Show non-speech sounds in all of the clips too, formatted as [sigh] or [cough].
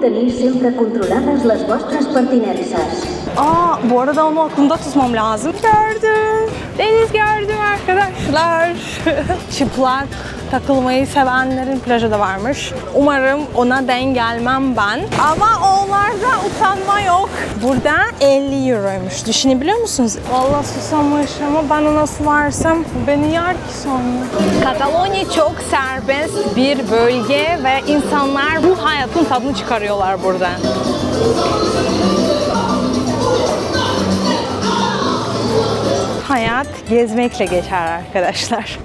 tenir sempre controlades les vostres pertinences. Aa bu arada onu aklımda tutmam lazım. Gördüm. Deniz gördüm arkadaşlar. [laughs] Çıplak takılmayı sevenlerin plajı da varmış. Umarım ona denk gelmem ben. Ama onlarda utanma yok. Burada 50 euroymuş. Düşünebiliyor musunuz? Vallahi susamış ama ben ona su versem beni yer ki sonra. Katalonya çok serbest bir bölge ve insanlar bu hayatın tadını çıkarıyorlar burada. Hayat gezmekle geçer arkadaşlar.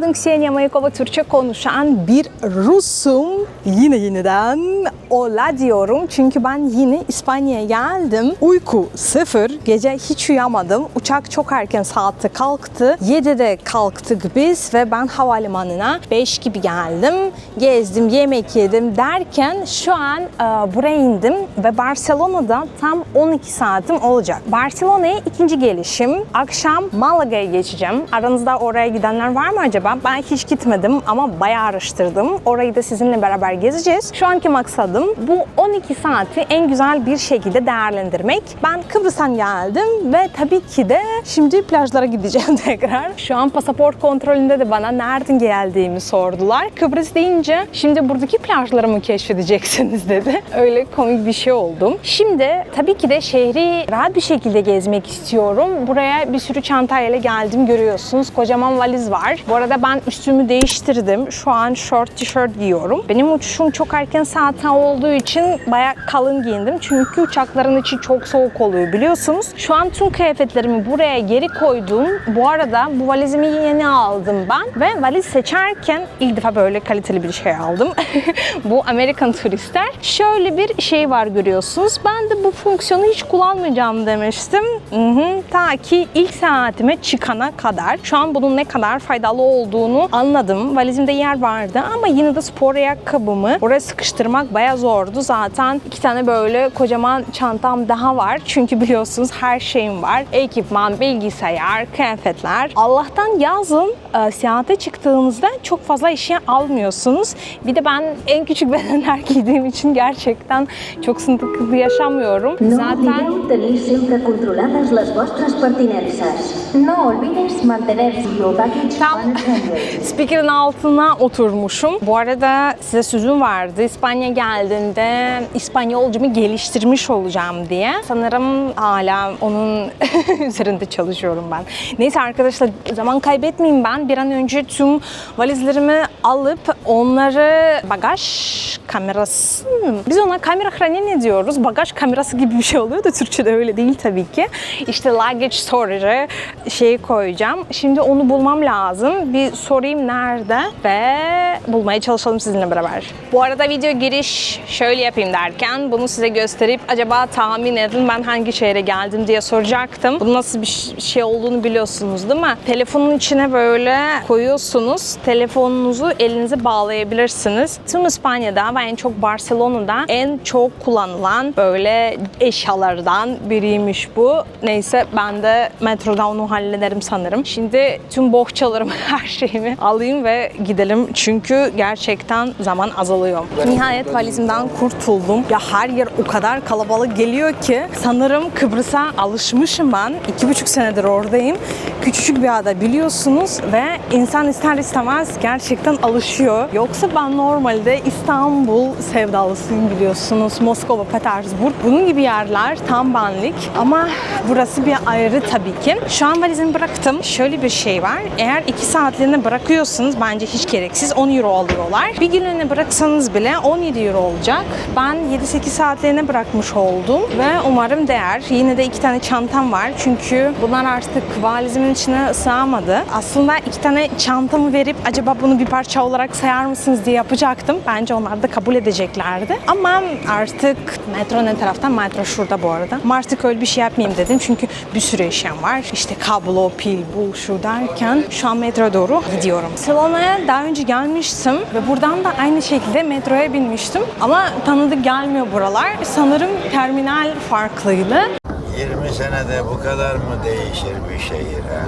Adım Ksenia Mayakova. Türkçe konuşan bir Rusum. Yine yeniden ola diyorum. Çünkü ben yine İspanya'ya geldim. Uyku sıfır. Gece hiç uyuyamadım. Uçak çok erken saatte kalktı. 7'de kalktık biz ve ben havalimanına 5 gibi geldim. Gezdim, yemek yedim derken şu an e, buraya indim ve Barcelona'da tam 12 saatim olacak. Barcelona'ya ikinci gelişim. Akşam Malaga'ya geçeceğim. Aranızda oraya gidenler var mı acaba? Ben hiç gitmedim ama bayağı araştırdım. Orayı da sizinle beraber gezeceğiz. Şu anki maksadım bu 12 saati en güzel bir şekilde değerlendirmek. Ben Kıbrıs'tan geldim ve tabii ki de şimdi plajlara gideceğim [laughs] tekrar. Şu an pasaport kontrolünde de bana nereden geldiğimi sordular. Kıbrıs deyince şimdi buradaki plajları mı keşfedeceksiniz [laughs] dedi. Öyle komik bir şey oldum. Şimdi tabii ki de şehri rahat bir şekilde gezmek istiyorum. Buraya bir sürü çantayla geldim görüyorsunuz. Kocaman valiz var. Bu arada ben üstümü değiştirdim. Şu an short tişört giyiyorum. Benim uçuşum çok erken saatte olduğu için bayağı kalın giyindim. Çünkü uçakların içi çok soğuk oluyor biliyorsunuz. Şu an tüm kıyafetlerimi buraya geri koydum. Bu arada bu valizimi yeni aldım ben. Ve valiz seçerken ilk defa böyle kaliteli bir şey aldım. [laughs] bu Amerikan turistler. Şöyle bir şey var görüyorsunuz. Ben de bu fonksiyonu hiç kullanmayacağım demiştim. Hı hı. Ta ki ilk saatime çıkana kadar. Şu an bunun ne kadar faydalı olduğunu anladım. Valizimde yer vardı ama yine de spor ayakkabımı oraya sıkıştırmak bayağı zordu. Zaten iki tane böyle kocaman çantam daha var. Çünkü biliyorsunuz her şeyim var. Ekipman, bilgisayar, kıyafetler. Allah'tan yazın e, seyahate çıktığınızda çok fazla eşya almıyorsunuz. Bir de ben en küçük [laughs] bedenler giydiğim için gerçekten çok sıkıntı yaşamıyorum. No Zaten. No olvides mantener baggage Tam [laughs] speaker'ın altına oturmuşum. Bu arada size sözüm vardı. İspanya geldiğinde İspanyolcumu geliştirmiş olacağım diye. Sanırım hala onun [laughs] üzerinde çalışıyorum ben. Neyse arkadaşlar zaman kaybetmeyeyim ben. Bir an önce tüm valizlerimi alıp onları bagaj kamerası biz ona kamera hraneni diyoruz. Bagaj kamerası gibi bir şey oluyor da Türkçe'de öyle değil tabii ki. İşte luggage storage'e şeyi koyacağım. Şimdi onu bulmam lazım. Bir sorayım nerede ve bulmaya çalışalım sizinle beraber. Bu arada video giriş şöyle yapayım derken bunu size gösterip acaba tahmin edin ben hangi şehre geldim diye soracaktım. Bu nasıl bir şey olduğunu biliyorsunuz değil mi? Telefonun içine böyle koyuyorsunuz. Telefonunuzu elinize bağlayabilirsiniz. Tüm İspanya'da ve en çok Barcelona'da en çok kullanılan böyle eşyalardan biriymiş bu. Neyse ben de metroda onu hallederim sanırım. Şimdi tüm bohçalarımı, [laughs] her şeyimi alayım ve gidelim. Çünkü gerçekten zaman azalıyor. Nihayet valizimden kurtuldum. Ya her yer o kadar kalabalık geliyor ki sanırım Kıbrıs'a alışmışım ben. İki buçuk senedir oradayım. Küçücük bir ada biliyorsunuz ve insan ister istemez gerçekten alışıyor. Yoksa ben normalde İstanbul sevdalısıyım biliyorsunuz. Moskova, Petersburg. Bunun gibi yerler tam benlik. Ama burası bir ayrı tabii ki. Şu an valizimi bıraktım. Şöyle bir şey var. Eğer 2 saatliğine bırakıyorsanız bence hiç gereksiz 10 euro alıyorlar. Bir günlüğüne bıraksanız bile 17 euro olacak. Ben 7-8 saatliğine bırakmış oldum ve umarım değer. Yine de iki tane çantam var. Çünkü bunlar artık valizimin içine sığamadı. Aslında iki tane çantamı verip acaba bunu bir parça olarak sayar mısınız diye yapacaktım. Bence onlar da kabul edeceklerdi. Ama artık metro ne taraftan? Metro şurada bu arada. Artık öyle bir şey yapmayayım dedim. Çünkü bir sürü eşyam var. İşte kablo, pil, bu, şu derken şu an metro doğru gidiyorum. Barcelona'ya daha önce gelmiştim ve buradan da aynı şekilde metroya binmiştim. Ama tanıdık gelmiyor buralar. Sanırım terminal farklıydı. 20 senede bu kadar mı değişir bir şehir ha?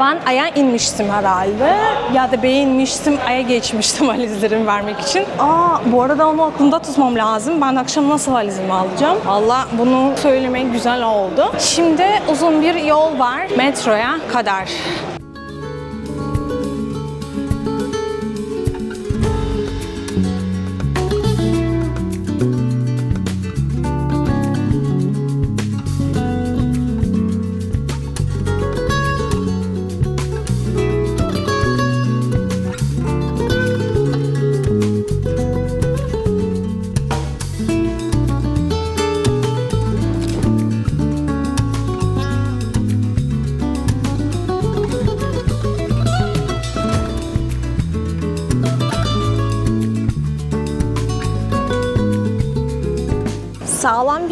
Ben Ay'a inmiştim herhalde. Ya da B'ye inmiştim, Ay'a geçmiştim [laughs] valizlerimi vermek için. Aa bu arada onu aklımda tutmam lazım. Ben akşam nasıl valizimi alacağım? Allah bunu söylemek güzel oldu. Şimdi uzun bir yol var metroya kadar.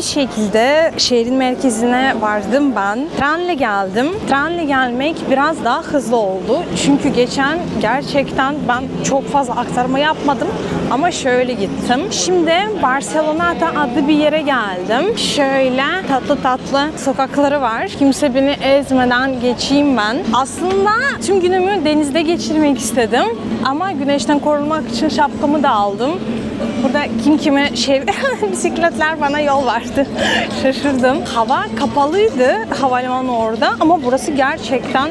Bir şekilde şehrin merkezine vardım ben. Trenle geldim. Trenle gelmek biraz daha hızlı oldu. Çünkü geçen gerçekten ben çok fazla aktarma yapmadım. Ama şöyle gittim. Şimdi Barcelona'da adlı bir yere geldim. Şöyle tatlı tatlı sokakları var. Kimse beni ezmeden geçeyim ben. Aslında tüm günümü denizde geçirmek istedim. Ama güneşten korunmak için şapkamı da aldım. Burada kim kime şey [laughs] bisikletler bana yol verdi. Şaşırdım. Hava kapalıydı havalimanı orada ama burası gerçekten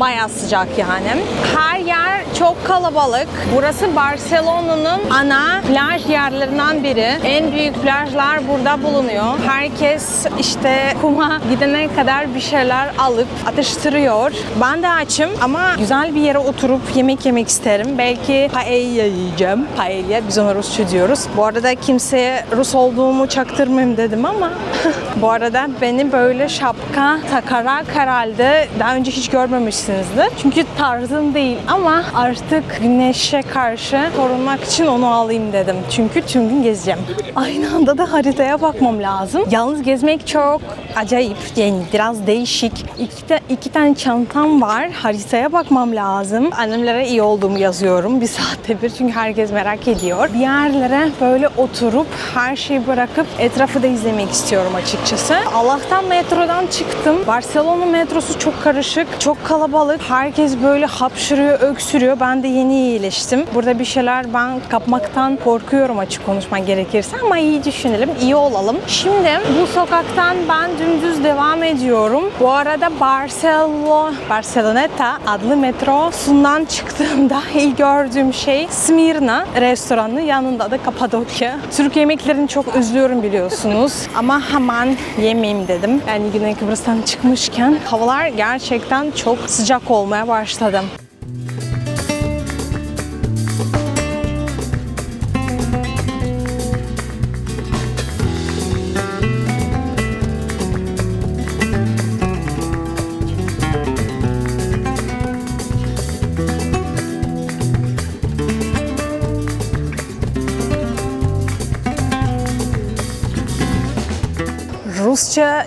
bayağı sıcak yani. Her yer çok kalabalık. Burası Barcelona'nın ana plaj yerlerinden biri. En büyük plajlar burada bulunuyor. Herkes işte kuma gidene kadar bir şeyler alıp atıştırıyor. Ben de açım ama güzel bir yere oturup yemek yemek isterim. Belki paella yiyeceğim. Paella biz ona Rusça diyoruz. Bu arada kimseye Rus olduğumu çaktırmayayım dedim ama [laughs] bu arada beni böyle şapka takarak herhalde daha önce hiç görmemişsinizdir. Çünkü tarzım değil ama artık güneşe karşı korunmak için onu alayım dedim. Çünkü tüm gün gezeceğim. Aynı anda da haritaya bakmam lazım. Yalnız gezmek çok acayip. Yani biraz değişik. İki, ta- iki tane çantam var. Haritaya bakmam lazım. Annemlere iyi olduğumu yazıyorum bir saatte bir. Çünkü herkes merak ediyor. Bir yerlere böyle oturup her şeyi bırakıp etrafı da izlemek istiyorum açıkçası. Allah'tan metrodan çıktım. Barcelona metrosu çok karışık, çok kalabalık. Herkes böyle hapşırıyor, öksürüyor. Ben de yeni iyileştim. Burada bir şeyler ben kapmaktan korkuyorum açık konuşmak gerekirse ama iyi düşünelim, iyi olalım. Şimdi bu sokaktan ben dümdüz devam ediyorum. Bu arada Barcelona, Barceloneta adlı metrosundan çıktığımda [laughs] ilk gördüğüm şey Smirna restoranı yanında da Kapadokya. Türk yemeklerini çok özlüyorum biliyorsunuz ama hemen yemeyeyim dedim. Yani Güney Kıbrıs'tan çıkmışken havalar gerçekten çok sıcak olmaya başladı.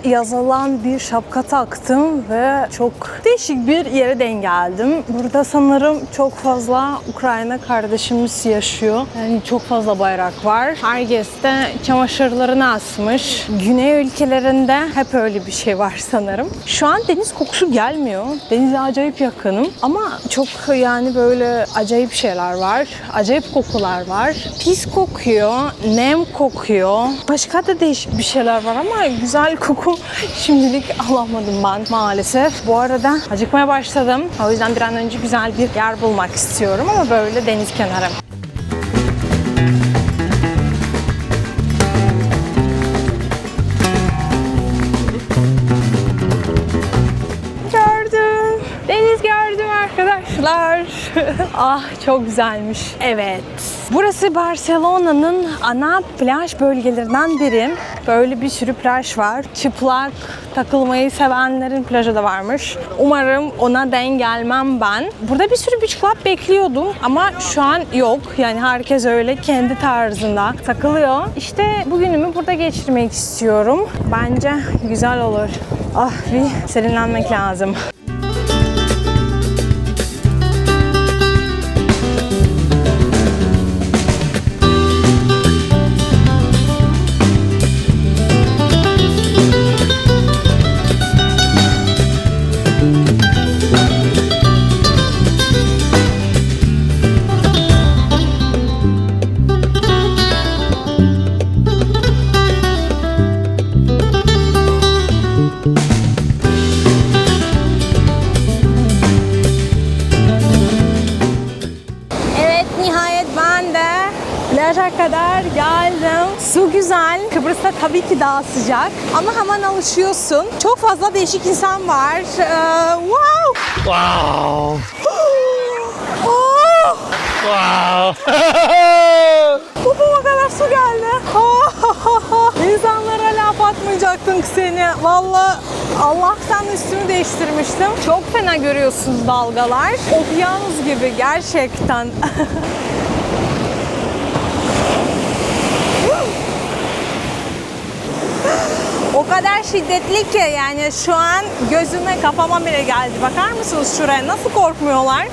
Yazılan bir şapka taktım ve çok değişik bir yere denk geldim. Burada sanırım çok fazla Ukrayna kardeşimiz yaşıyor. Yani çok fazla bayrak var. Herkes de çamaşırlarını asmış. Güney ülkelerinde hep öyle bir şey var sanırım. Şu an deniz kokusu gelmiyor. Denize acayip yakınım. Ama çok yani böyle acayip şeyler var. Acayip kokular var. Pis kokuyor, nem kokuyor. Başka da değişik bir şeyler var ama güzel koku şimdilik alamadım ben maalesef. Bu arada acıkmaya başladım. O yüzden bir an önce güzel bir yer bulmak istiyorum ama böyle deniz kenarı. Gördüm. Deniz gördüm arkadaşlar. [laughs] ah çok güzelmiş. Evet. Burası Barcelona'nın ana plaj bölgelerinden biri. Böyle bir sürü plaj var. Çıplak takılmayı sevenlerin plajı da varmış. Umarım ona denk gelmem ben. Burada bir sürü beach club bekliyordum ama şu an yok. Yani herkes öyle kendi tarzında takılıyor. İşte bugünümü burada geçirmek istiyorum. Bence güzel olur. Ah bir serinlenmek lazım. Güzel. Kıbrıs'ta tabii ki daha sıcak ama hemen alışıyorsun. Çok fazla değişik insan var. Ee, wow! Wow. Oh! Wow. [laughs] Popoma kadar su geldi. [laughs] İnsanlara laf atmayacaktın ki seni. Valla Allah sen üstümü değiştirmiştim. Çok fena görüyorsunuz dalgalar. Okyanus gibi gerçekten. [laughs] O kadar şiddetli ki yani şu an gözüme kafama bile geldi. Bakar mısınız şuraya nasıl korkmuyorlar?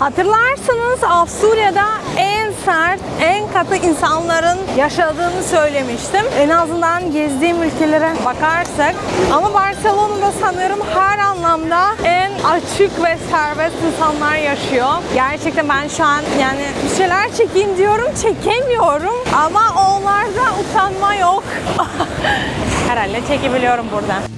Hatırlarsınız Avusturya'da en sert, en katı insanların yaşadığını söylemiştim. En azından gezdiğim ülkelere bakarsak. Ama Barcelona'da sanırım her anlamda en açık ve serbest insanlar yaşıyor. Gerçekten ben şu an yani bir şeyler çekeyim diyorum, çekemiyorum. Ama onlarda utanma yok. [laughs] Herhalde çekebiliyorum burada.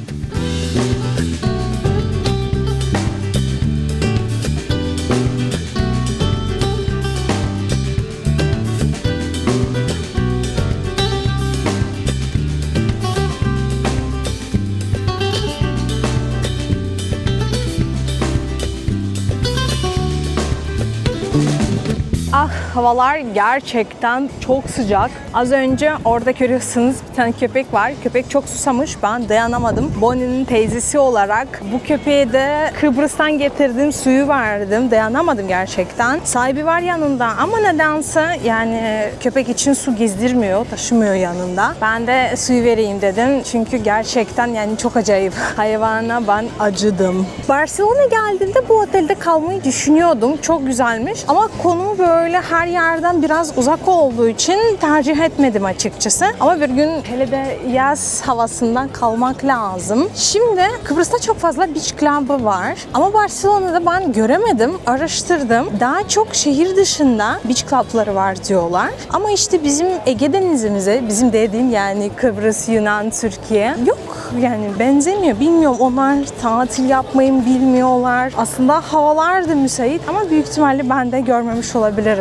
Ah havalar gerçekten çok sıcak. Az önce orada görüyorsunuz bir tane köpek var. Köpek çok susamış. Ben dayanamadım. Bonnie'nin teyzesi olarak bu köpeğe de Kıbrıs'tan getirdiğim suyu verdim. Dayanamadım gerçekten. Sahibi var yanında ama nedense yani köpek için su gezdirmiyor, taşımıyor yanında. Ben de suyu vereyim dedim. Çünkü gerçekten yani çok acayip. [laughs] Hayvana ben acıdım. Barcelona geldiğimde bu otelde kalmayı düşünüyordum. Çok güzelmiş. Ama konu böyle her yerden biraz uzak olduğu için tercih etmedim açıkçası. Ama bir gün hele de yaz havasından kalmak lazım. Şimdi Kıbrıs'ta çok fazla beach club'ı var. Ama Barcelona'da ben göremedim. Araştırdım. Daha çok şehir dışında beach club'ları var diyorlar. Ama işte bizim Ege Denizimize, bizim dediğim yani Kıbrıs, Yunan, Türkiye yok yani benzemiyor. Bilmiyorum onlar tatil yapmayı bilmiyorlar. Aslında havalar da müsait ama büyük ihtimalle ben de görmemiş olabilirim.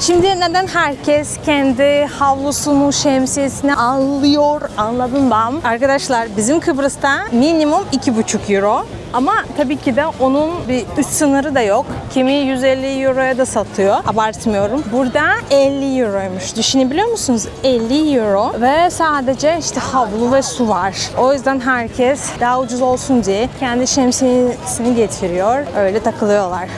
Şimdi neden herkes kendi havlusunu, şemsiyesini alıyor anladım ben. Arkadaşlar bizim Kıbrıs'ta minimum 2,5 euro. Ama tabii ki de onun bir üst sınırı da yok. Kimi 150 euroya da satıyor. Abartmıyorum. Burada 50 euroymuş. Düşünebiliyor musunuz? 50 euro ve sadece işte havlu ve su var. O yüzden herkes daha ucuz olsun diye kendi şemsiyesini getiriyor. Öyle takılıyorlar.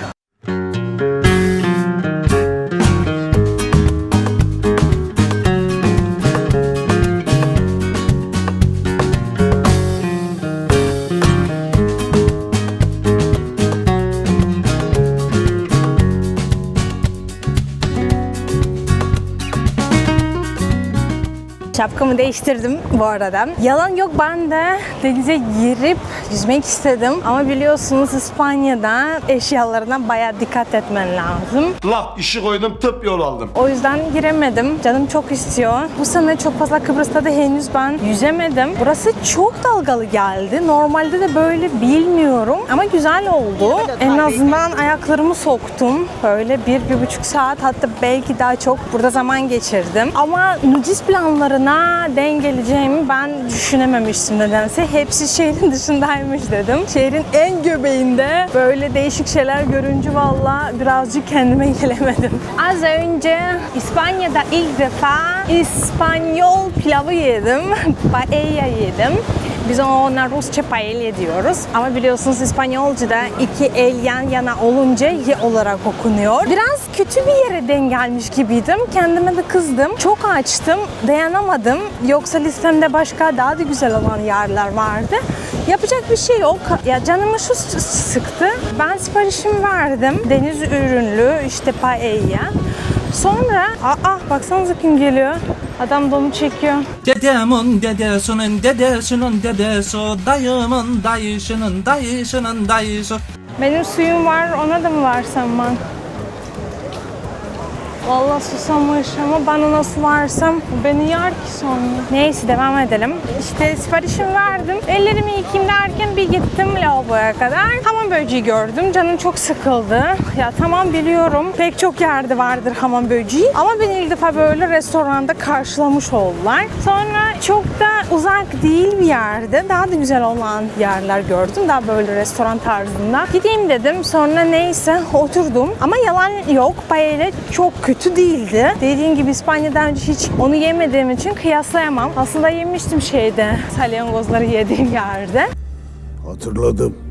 Şapkamı değiştirdim bu arada. Yalan yok ben de denize girip yüzmek istedim. Ama biliyorsunuz İspanya'da eşyalarına bayağı dikkat etmen lazım. Laf işi koydum tıp yol aldım. O yüzden giremedim. Canım çok istiyor. Bu sene çok fazla Kıbrıs'ta da henüz ben yüzemedim. Burası çok dalgalı geldi. Normalde de böyle bilmiyorum. Ama güzel oldu. En azından ayaklarımı soktum. Böyle bir, bir buçuk saat hatta belki daha çok burada zaman geçirdim. Ama nudist planlarına denk geleceğimi ben düşünememiştim nedense. Hepsi şehrin [laughs] dışındaymış dedim. Şehrin en göbeğinde böyle değişik şeyler görünce valla birazcık kendime [laughs] gelemedim. Az önce İspanya'da ilk defa İspanyol pilavı yedim. Paella yedim. Biz ona Rusça paella diyoruz. Ama biliyorsunuz İspanyolca'da iki el yan yana olunca ye olarak okunuyor. Biraz kötü bir yere denk gelmiş gibiydim. Kendime de kızdım. Çok açtım. Dayanamadım. Yoksa listemde başka daha da güzel olan yerler vardı. Yapacak bir şey yok. Ya canımı şu sıktı. Ben siparişimi verdim. Deniz ürünlü işte paella. Sonra aa baksanıza kim geliyor. Adam donu çekiyor. Dedemin dedesinin dedesinin dedesi dayımın dayısının dayısının dayısı Benim suyum var, ona da mı versem ben? Vallahi susamış ama ben ona su versem beni yer ki sonra. Neyse devam edelim. İşte siparişimi verdim. Ellerimi yıkayayım derken bir gittim lavaboya kadar. Hamam böceği gördüm. Canım çok sıkıldı. Ya tamam biliyorum. Pek çok yerde vardır hamam böceği. Ama beni ilk defa böyle restoranda karşılamış oldular. Sonra çok da uzak değil bir yerde. Daha da güzel olan yerler gördüm. Daha böyle restoran tarzında. Gideyim dedim. Sonra neyse oturdum. Ama yalan yok. Paella çok kötü değildi. Dediğim gibi İspanya'dan önce hiç onu yemediğim için kıyaslayamam. Aslında yemiştim şeyde. Salyangozları yediğim yerde. Hatırladım.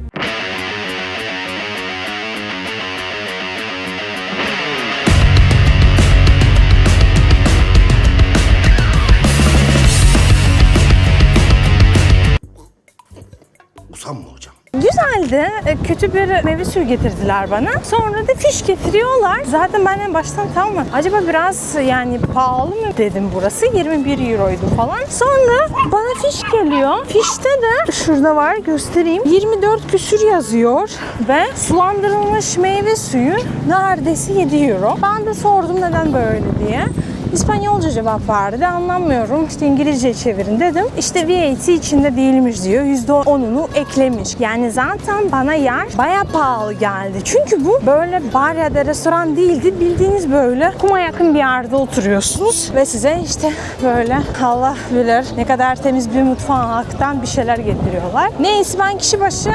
Güzeldi. E, Kötü bir meyve suyu getirdiler bana. Sonra da fiş getiriyorlar. Zaten ben en baştan tamam? Acaba biraz yani pahalı mı dedim burası. 21 euroydu falan. Sonra bana fiş geliyor. Fişte de şurada var göstereyim. 24 küsür yazıyor ve sulandırılmış meyve suyu neredeyse 7 euro. Ben de sordum neden böyle diye. İspanyolca cevap verdi. Anlamıyorum. İşte İngilizce çevirin dedim. İşte VAT içinde değilmiş diyor. %10'unu eklemiş. Yani zaten bana yer baya pahalı geldi. Çünkü bu böyle bar ya da restoran değildi. Bildiğiniz böyle kuma yakın bir yerde oturuyorsunuz. Ve size işte böyle Allah bilir ne kadar temiz bir mutfaktan bir şeyler getiriyorlar. Neyse ben kişi başı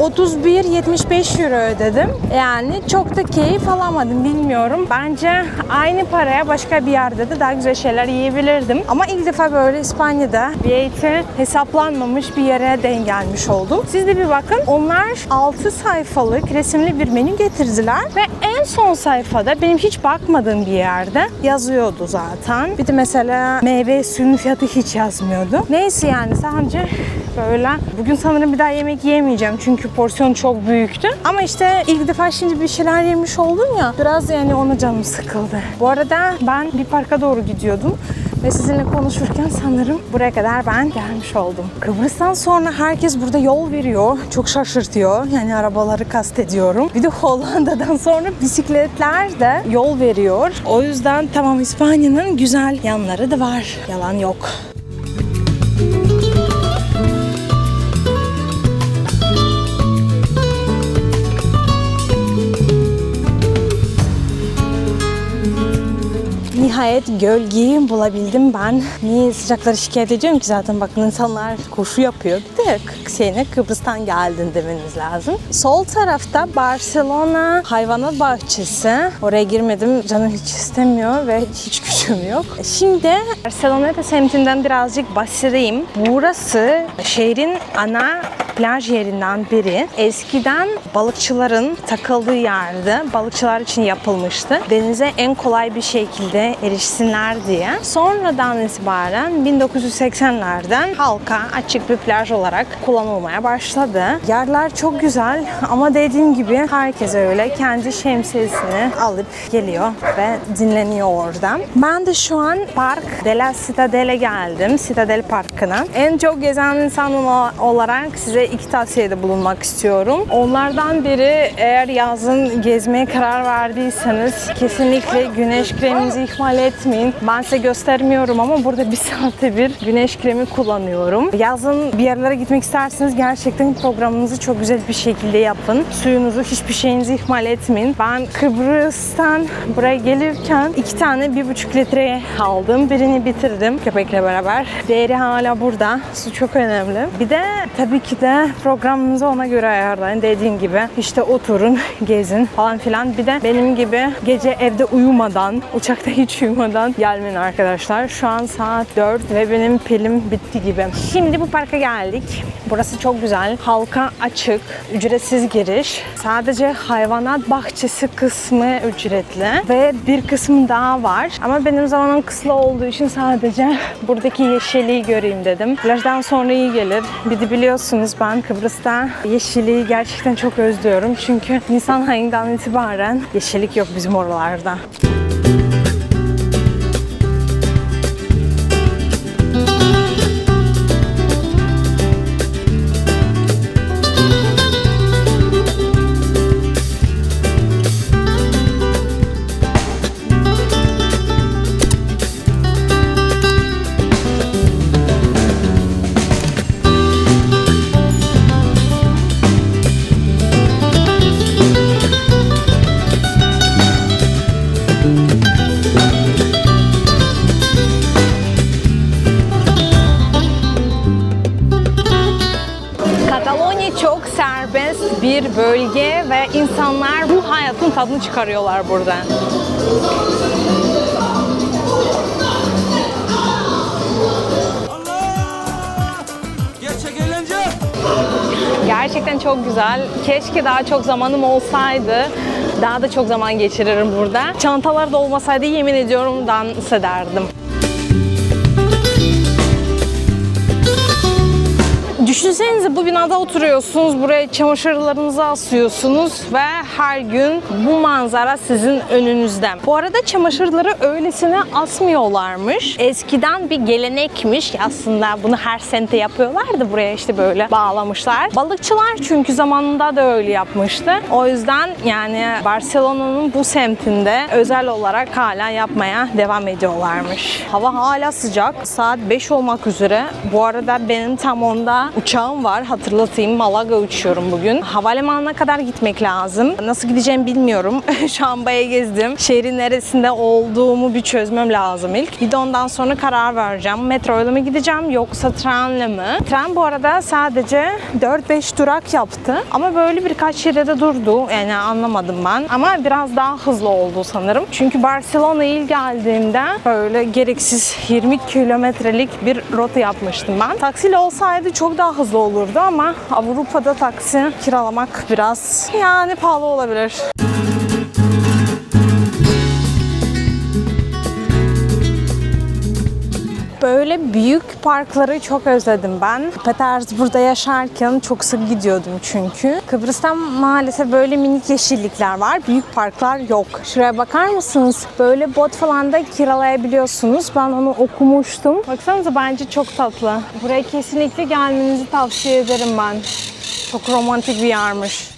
31-75 euro ödedim. Yani çok da keyif alamadım bilmiyorum. Bence aynı paraya başka bir yerde de daha güzel şeyler yiyebilirdim. Ama ilk defa böyle İspanya'da VAT hesaplanmamış bir yere denk gelmiş oldum. Siz de bir bakın. Onlar 6 sayfalık resimli bir menü getirdiler ve en son sayfada benim hiç bakmadığım bir yerde yazıyordu zaten. Bir de mesela meyve suyunun fiyatı hiç yazmıyordu. Neyse yani sadece böyle. Bugün sanırım bir daha yemek yiyemeyeceğim çünkü porsiyon çok büyüktü. Ama işte ilk defa şimdi bir şeyler yemiş oldum ya. Biraz yani ona canım sıkıldı. Bu arada ben bir parka doğru gidiyordum. Ve sizinle konuşurken sanırım buraya kadar ben gelmiş oldum. Kıbrıs'tan sonra herkes burada yol veriyor. Çok şaşırtıyor. Yani arabaları kastediyorum. Bir de Hollanda'dan sonra bisikletler de yol veriyor. O yüzden tamam İspanya'nın güzel yanları da var. Yalan yok. Nihayet gölgeyi bulabildim ben. Niye sıcakları şikayet ediyorum ki zaten bakın insanlar koşu yapıyor. Bir de seni Kıbrıs'tan geldin demeniz lazım. Sol tarafta Barcelona hayvanat bahçesi. Oraya girmedim. Canım hiç istemiyor ve hiç gücüm yok. Şimdi Barcelona semtinden birazcık bahsedeyim. Burası şehrin ana plaj yerinden biri. Eskiden balıkçıların takıldığı yerde balıkçılar için yapılmıştı. Denize en kolay bir şekilde erişsinler diye. Sonradan itibaren 1980'lerden halka açık bir plaj olarak kullanılmaya başladı. Yerler çok güzel ama dediğim gibi herkes öyle kendi şemsiyesini alıp geliyor ve dinleniyor orada. Ben de şu an Park de la Citadel'e geldim. Citadel Parkı'na. En çok gezen insan olarak size iki tavsiyede bulunmak istiyorum. Onlardan biri eğer yazın gezmeye karar verdiyseniz kesinlikle güneş kreminizi ihmal etmeyin. Ben size göstermiyorum ama burada bir [laughs] saatte bir güneş kremi kullanıyorum. Yazın bir yerlere gitmek isterseniz gerçekten programınızı çok güzel bir şekilde yapın. Suyunuzu hiçbir şeyinizi ihmal etmeyin. Ben Kıbrıs'tan buraya gelirken iki tane bir buçuk litreye aldım. Birini bitirdim köpekle beraber. Değeri hala burada. Su çok önemli. Bir de tabii ki de programınızı ona göre ayarlayın. Dediğim gibi işte oturun, [laughs] gezin falan filan. Bir de benim gibi gece evde uyumadan, uçakta [laughs] hiç uyumadan gelmeyin arkadaşlar. Şu an saat 4 ve benim pilim bitti gibi. Şimdi bu parka geldik. Burası çok güzel. Halka açık, ücretsiz giriş. Sadece hayvanat bahçesi kısmı ücretli ve bir kısmı daha var. Ama benim zamanım kısıtlı olduğu için sadece [laughs] buradaki yeşilliği göreyim dedim. Plajdan sonra iyi gelir. Bir de biliyorsunuz ben Kıbrıs'ta yeşilliği gerçekten çok özlüyorum. Çünkü Nisan ayından itibaren yeşillik yok bizim oralarda. bir bölge ve insanlar bu hayatın tadını çıkarıyorlar burada. Gerçekten çok güzel. Keşke daha çok zamanım olsaydı. Daha da çok zaman geçiririm burada. Çantalar da olmasaydı yemin ediyorum dans ederdim. Düşünsenize bu binada oturuyorsunuz, buraya çamaşırlarınızı asıyorsunuz ve her gün bu manzara sizin önünüzde. Bu arada çamaşırları öylesine asmıyorlarmış. Eskiden bir gelenekmiş aslında bunu her semtte yapıyorlardı buraya işte böyle bağlamışlar. Balıkçılar çünkü zamanında da öyle yapmıştı. O yüzden yani Barcelona'nın bu semtinde özel olarak hala yapmaya devam ediyorlarmış. Hava hala sıcak. Saat 5 olmak üzere. Bu arada benim tam onda uçağım var. Hatırlatayım Malaga uçuyorum bugün. Havalimanına kadar gitmek lazım. Nasıl gideceğimi bilmiyorum. [laughs] Şambaya gezdim. Şehrin neresinde olduğumu bir çözmem lazım ilk. Bir de ondan sonra karar vereceğim. Metro ile mi gideceğim yoksa trenle mi? Tren bu arada sadece 4-5 durak yaptı. Ama böyle birkaç yere de durdu. Yani anlamadım ben. Ama biraz daha hızlı oldu sanırım. Çünkü Barcelona'ya ilk geldiğimde böyle gereksiz 20 kilometrelik bir rota yapmıştım ben. Taksiyle olsaydı çok daha hızlı olurdu ama Avrupa'da taksi kiralamak biraz yani pahalı olabilir. Böyle büyük parkları çok özledim ben. Petersburg'da yaşarken çok sık gidiyordum çünkü. Kıbrıs'ta maalesef böyle minik yeşillikler var. Büyük parklar yok. Şuraya bakar mısınız? Böyle bot falan da kiralayabiliyorsunuz. Ben onu okumuştum. Baksanıza bence çok tatlı. Buraya kesinlikle gelmenizi tavsiye ederim ben. Çok romantik bir yermiş.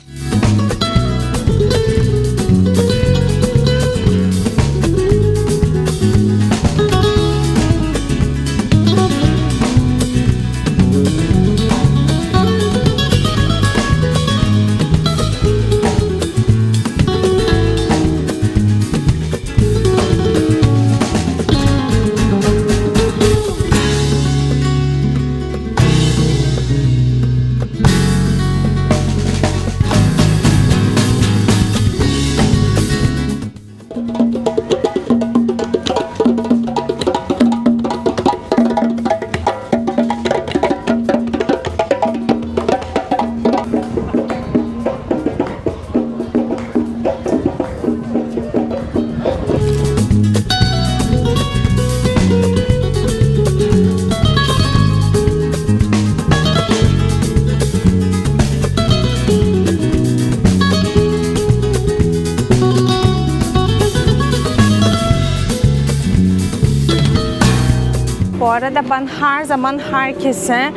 Bu arada ben her zaman herkese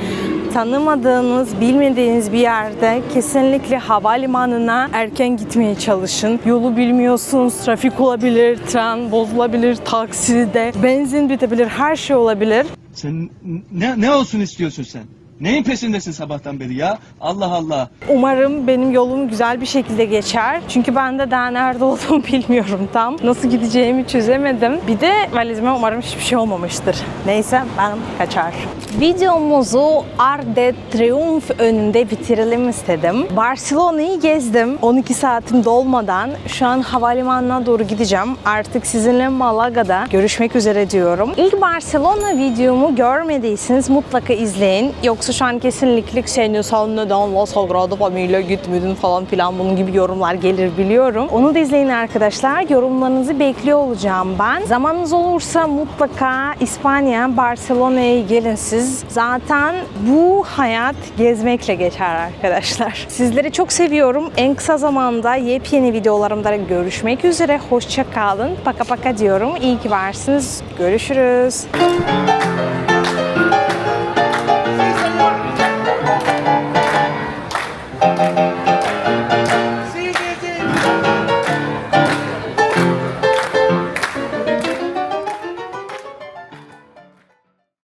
tanımadığınız, bilmediğiniz bir yerde kesinlikle havalimanına erken gitmeye çalışın. Yolu bilmiyorsunuz, trafik olabilir, tren bozulabilir, takside, benzin bitebilir, her şey olabilir. Sen ne, ne olsun istiyorsun sen? Neyin peşindesin sabahtan beri ya? Allah Allah. Umarım benim yolum güzel bir şekilde geçer. Çünkü ben de daha nerede [laughs] olduğumu bilmiyorum tam. Nasıl gideceğimi çözemedim. Bir de valizime umarım hiçbir şey olmamıştır. Neyse ben kaçar. Videomuzu Arc de Triomphe önünde bitirelim istedim. Barcelona'yı gezdim. 12 saatim dolmadan şu an havalimanına doğru gideceğim. Artık sizinle Malaga'da görüşmek üzere diyorum. İlk Barcelona videomu görmediyseniz mutlaka izleyin. Yoksa şu an kesinlikle şey sen neden La Sagrada Familia gitmedin falan filan bunun gibi yorumlar gelir biliyorum. Onu da izleyin arkadaşlar. Yorumlarınızı bekliyor olacağım ben. Zamanınız olursa mutlaka İspanya, Barcelona'ya gelin siz. Zaten bu hayat gezmekle geçer arkadaşlar. Sizleri çok seviyorum. En kısa zamanda yepyeni videolarımda görüşmek üzere. Hoşça kalın. Paka paka diyorum. İyi ki varsınız. Görüşürüz.